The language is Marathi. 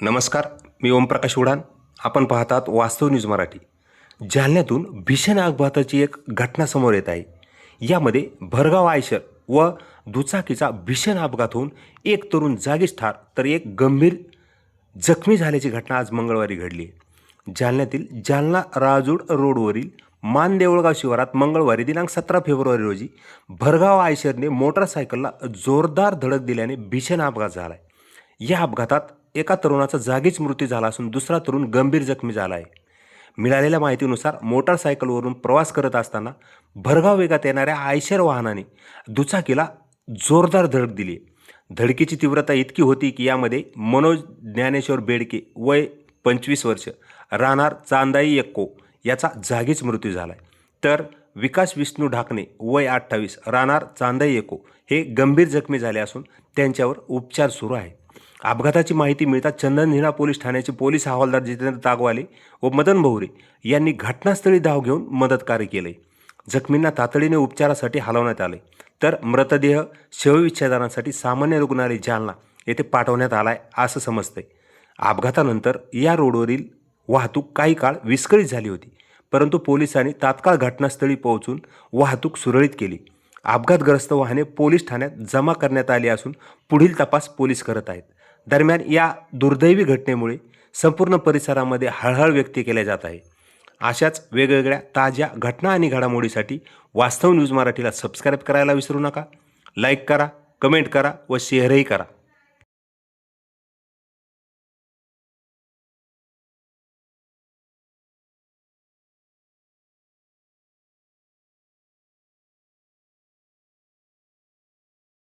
नमस्कार मी ओमप्रकाश उडान आपण पाहतात वास्तव न्यूज मराठी. जालन्यातून भीषण अपघाताची एक घटना समोर येत आहे. यामध्ये भरगाव आयशर व दुचाकीचा भीषण अपघात होऊन एक तरुण जागीच ठार तर एक गंभीर जखमी झाल्याची घटना आज मंगळवारी घडली आहे. जालन्यातील जालना राजूड रोडवरील मानदेवळगाव शिवारात मंगळवारी दिनांक सतरा फेब्रुवारी रोजी भरगाव आयशरने मोटरसायकलला जोरदार धडक दिल्याने भीषण अपघात झाला आहे या अपघातात एका तरुणाचा जागीच मृत्यू झाला असून दुसरा तरुण गंभीर जखमी झाला आहे मिळालेल्या माहितीनुसार मोटारसायकलवरून प्रवास करत असताना भरगाव वेगात येणाऱ्या आयशर वाहनाने दुचाकीला जोरदार धडक दिली. धडकीची तीव्रता इतकी होती की यामध्ये मनोज ज्ञानेश्वर बेडके वय पंचवीस वर्ष राहणार चांदाई एक्को याचा जागीच मृत्यू झाला आहे तर विकास विष्णू ढाकणे वय अठ्ठावीस राहणार चांदाई एको हे गंभीर जखमी झाले असून त्यांच्यावर उपचार सुरू आहे. अपघाताची माहिती मिळताच चंदनहिना पोलीस ठाण्याचे पोलीस हवालदार जितेंद्र तागवाले व मदन भोवरे यांनी घटनास्थळी धाव घेऊन मदतकार्य केले. जखमींना तातडीने उपचारासाठी हलवण्यात आले. तर मृतदेह शवविच्छेदनासाठी सामान्य रुग्णालय जालना येथे पाठवण्यात आलाय असं समजतंय. अपघातानंतर या रोडवरील वाहतूक काही काळ विस्कळीत झाली होती. परंतु पोलिसांनी तात्काळ घटनास्थळी पोहोचून वाहतूक सुरळीत केली. अपघातग्रस्त वाहने पोलीस ठाण्यात जमा करण्यात आली असून पुढील तपास पोलीस करत आहेत. दरम्यान या दुर्दैवी घटनेमुळे संपूर्ण परिसरामध्ये हळहळ व्यक्त केल्या जात आहे. अशाच वेगवेगळ्या ताज्या घटना आणि घडामोडीसाठी वास्तव न्यूज मराठीला सबस्क्राईब करायला विसरू नका. लाईक करा कमेंट करा व शेअरही करा.